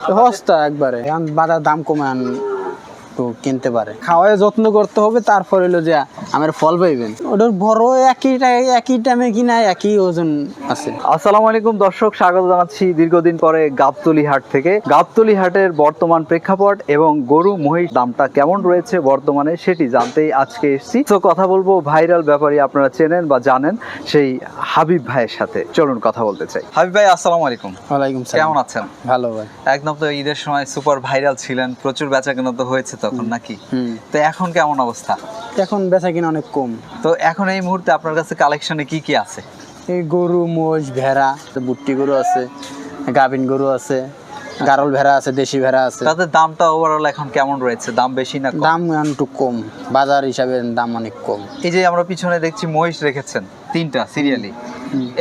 সস্তা একবারে। এখন বাজার দাম কমে আন তো কিনতে পারে। খাওয়ায় যত্ন করতে হবে তারপর হলো যে আমার ফল পাইবেন। ওটার বড় একই একই টাইমে কিনা একই ওজন আছে। আসসালামু আলাইকুম দর্শক স্বাগত জানাচ্ছি দীর্ঘদিন পরে গাবতলি হাট থেকে। গাবতলি হাটের বর্তমান প্রেক্ষাপট এবং গরু মহিষ দামটা কেমন রয়েছে বর্তমানে সেটি জানতেই আজকে এসেছি। তো কথা বলব ভাইরাল ব্যাপারই আপনারা চেনেন বা জানেন সেই হাবিব ভাইয়ের সাথে। চলুন কথা বলতে চাই। হাবিব ভাই আসসালামু আলাইকুম। ওয়ালাইকুম কেমন আছেন? ভালো ভাই। একদম তো ঈদের সময় সুপার ভাইরাল ছিলেন প্রচুর বেচা কেনা তো হয়েছে তখন নাকি? তো এখন কেমন অবস্থা? এখন বেচা কিনা অনেক কম। তো এখন এই মুহূর্তে আপনার কাছে কালেকশনে কি কি আছে? এই গরু মোষ ভেড়া তো বুট্টি গরু আছে গাভিন গরু আছে গারল ভেড়া আছে দেশি ভেড়া আছে। তাদের দামটা ওভারঅল এখন কেমন রয়েছে? দাম বেশি না? দাম একটু কম। বাজার হিসাবে দাম অনেক কম। এই যে আমরা পিছনে দেখছি মহিষ রেখেছেন তিনটা সিরিয়ালি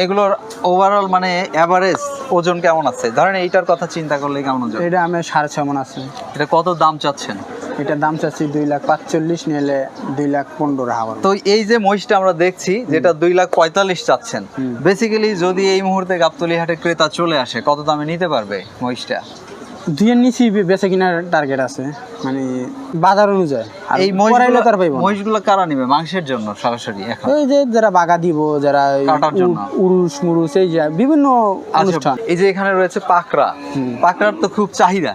এগুলোর ওভারঅল মানে এভারেজ ওজন কেমন আছে? ধরেন এইটার কথা চিন্তা করলে কেমন ওজন? এটা আমি সাড়ে ছয় মন আছে। এটা কত দাম চাচ্ছেন? এটার দাম চাচ্ছি দুই লাখ পাঁচচল্লিশ নিলে দুই লাখ পনেরো হাওয়ার। তো এই যে মহিষটা আমরা দেখছি যেটা দুই লাখ পঁয়তাল্লিশ চাচ্ছেন বেসিক্যালি যদি এই মুহূর্তে গাবতলি হাটে ক্রেতা চলে আসে কত দামে নিতে পারবে মহিষটা? দুইয়ের নিচে বেচে কিনার টার্গেট আছে। মানে বাজার অনুযায়ী। এই পরাইলে তার পাইব মহিষগুলো কারা নিবে মাংসের জন্য সরাসরি এখন? ওই যে যারা বাগা দিব যারা এই কাটার জন্য। উরুস মুরুস এই যে বিভিন্ন অনুষ্ঠান। আচ্ছা এই যে এখানে রয়েছে পাকড়া। পাকড়ার তো খুব চাহিদা।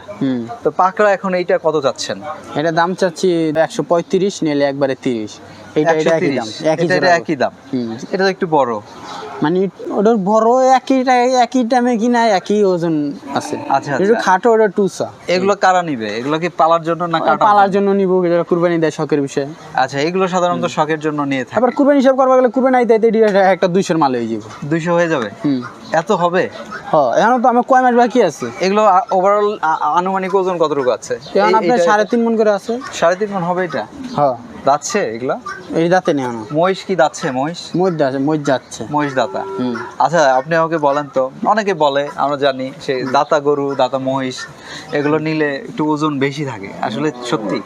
তো পাকড়া এখন এইটা কত যাচ্ছেন এটা দাম চাচ্ছি একশো পঁয়ত্রিশ নিলে একবারে তিরিশ। এটা এটা একই দাম এটা- এটা একই দাম। এটা তো একটু বড়। মানে ওটার বড় একই একই টাইমে কিনা একই ওজন আছে। আচ্ছা, একটু আচ্ছা। খাটো ওটা টুসা। এগুলো কারা নিবে? এগুলো কি পালার জন্য না কাটার পালার জন্য? জন্য নিব যারা কুরবানি দেয় শখের বিষয়ে। আচ্ছা এগুলো সাধারণত শখের জন্য নিয়ে থাকে। আবার কুরবানি হিসাব করবা গেলে কুরবানি আইতে আইতে এটি একটা দুইশোর মাল হয়ে যাবে। দুইশো হয়ে যাবে? হুম। এত হবে? এখন তো আমার কয় মাস বাকি আছে। এগুলো ওভারঅল আনুমানিক ওজন কতটুকু আছে? এখন আপনার সাড়ে তিন মন করে আছে। সাড়ে তিন মন হবে এটা? হ। দাচ্ছে এগুলা? এই দাঁতে নেই এখন। মহিষ কি দাচ্ছে মহিষ? মধ্যে আছে মধ্যে যাচ্ছে। মহিষ দাতা। হুম। আচ্ছা আপনি আমাকে বলেন তো অনেকে বলে আমরা জানি সেই দাতা গরু দাতা মহিষ এগুলো নিলে একটু ওজন বেশি থাকে। আসলে সত্যি?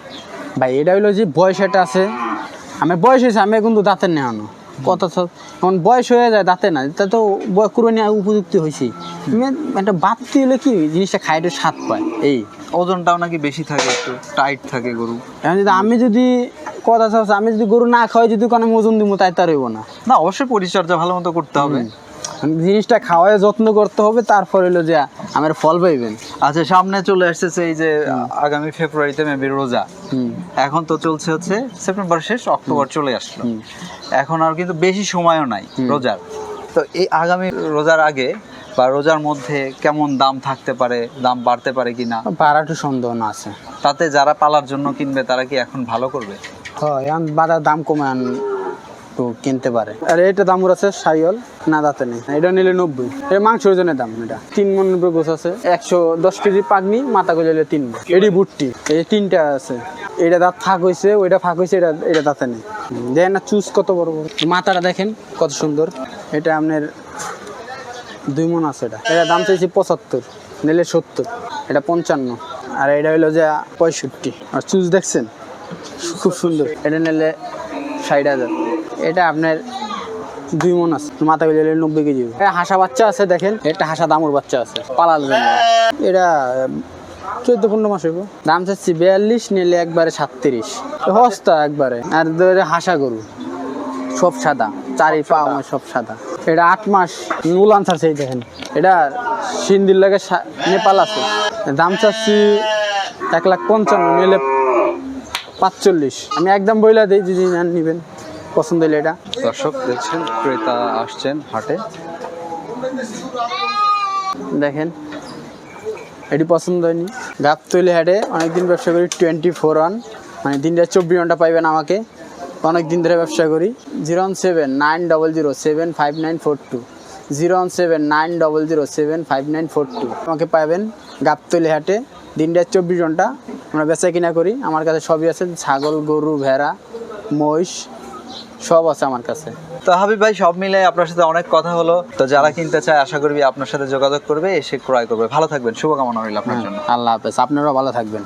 ভাই এটা হইল যে বয়স এটা আছে। আমি বয়স হয়েছে আমি কিন্তু দাঁতের নেহানো কত এখন বয়স হয়ে যায় দাঁতে না তা তো কুরবানি উপযুক্ত হয়েছি। একটা বাড়তি হলে কি জিনিসটা খাই একটু স্বাদ পায়। এই। ওজনটাও নাকি বেশি থাকে একটু টাইট থাকে গরু। এখন যদি আমি যদি কথা চাচ্ছি আমি যদি গরু না খাওয়াই যদি কোনো ওজন দিব তাই তার হইব না। না অবশ্যই পরিচর্যা ভালো মতো করতে হবে। জিনিসটা খাওয়ায় যত্ন করতে হবে তারপর হইল যে আমার ফল পাইবেন। আচ্ছা সামনে চলে আসতেছে এই যে আগামী ফেব্রুয়ারিতে মেবি রোজা। এখন তো চলছে হচ্ছে সেপ্টেম্বর শেষ অক্টোবর চলে আসলো। এখন আর কিন্তু বেশি সময়ও নাই রোজার। তো এই আগামী রোজার আগে বা রোজার মধ্যে কেমন দাম থাকতে পারে দাম বাড়তে পারে কিনা? ভাড়াটু সন্দেহ না আছে। তাতে যারা পালার জন্য কিনবে তারা কি এখন ভালো করবে? হয়, এখন দাম কমে আন তো কিনতে পারে। আর এটা দাম আছে সাইল না দাঁতে নেই। এটা নিলে নব্বই। এটা মাংস ওজনের দাম, এটা। তিন মন গোছ আছে, একশো দশ কেজি পাগনি, মাথা গজালে তিন। এডি বুটটি এই তিনটা আছে। এটা দাঁত ফাঁক হয়েছে ওইটা ফাঁক হয়েছে এটা এটা দাঁতে নেই। দেখেন না, চুজ কত বড় বড়। মাথাটা দেখেন, কত সুন্দর। এটা আপনার দুই মন আছে এটা। এটা দাম চাইছি পঁচাত্তর, নিলে সত্তর। এটা পঞ্চান্ন। আর এটা হলো যে পঁয়ষট্টি। আর চুজ দেখছেন? খুব সুন্দর। এটা নিলে ষাট হাজার। এটা আপনার দুই মন আছে। মাথা গেলে নব্বই কেজি হাসা বাচ্চা আছে, দেখেন। এটা হাসা দামুর বাচ্চা আছে। জন্য। এটা চোদ্দ পনেরো মাস হইব। দাম চাচ্ছি বিয়াল্লিশ, নিলে একবারে সাতত্রিশ। সস্তা একবারে। আর ধরে হাসা গরু। সব সাদা। চারি পা আমার সব সাদা। এটা আট মাস। নুল আনসার সেই দেখেন। এটা সিন্দির লাগে নেপাল আছে। দাম চাচ্ছি এক লাখ পঞ্চান্ন, নিলে পাঁচচল্লিশ। আমি একদম বইলা দিই যদি নেন নিবেন। পছন্দ হলে এটা। দর্শক দেখছেন ক্রেতা আসছেন হাটে। দেখেন এটি পছন্দ হয়নি। গাবতলি হাটে অনেকদিন ব্যবসা করি টোয়েন্টি ফোর ওয়ান মানে দিনটা চব্বিশ ঘণ্টা পাইবেন আমাকে। অনেক দিন ধরে ব্যবসা করি। Zero one seven nine double zero seven five nine four two. Zero one seven nine double zero seven five nine four two. আমাকে পাবেন গাবতলি হাটে। দিনটা চব্বিশ ঘণ্টা আমরা বেচা কিনা করি আমার কাছে সবই আছে ছাগল গরু ভেড়া মহিষ সব আছে আমার কাছে। তো হাবিব ভাই সব মিলে আপনার সাথে অনেক কথা হলো। তো যারা কিনতে চায় আশা করবি আপনার সাথে যোগাযোগ করবে এসে ক্রয় করবে। ভালো থাকবেন শুভকামনা রইল আপনার জন্য। আল্লাহ হাফেজ আপনারাও ভালো থাকবেন।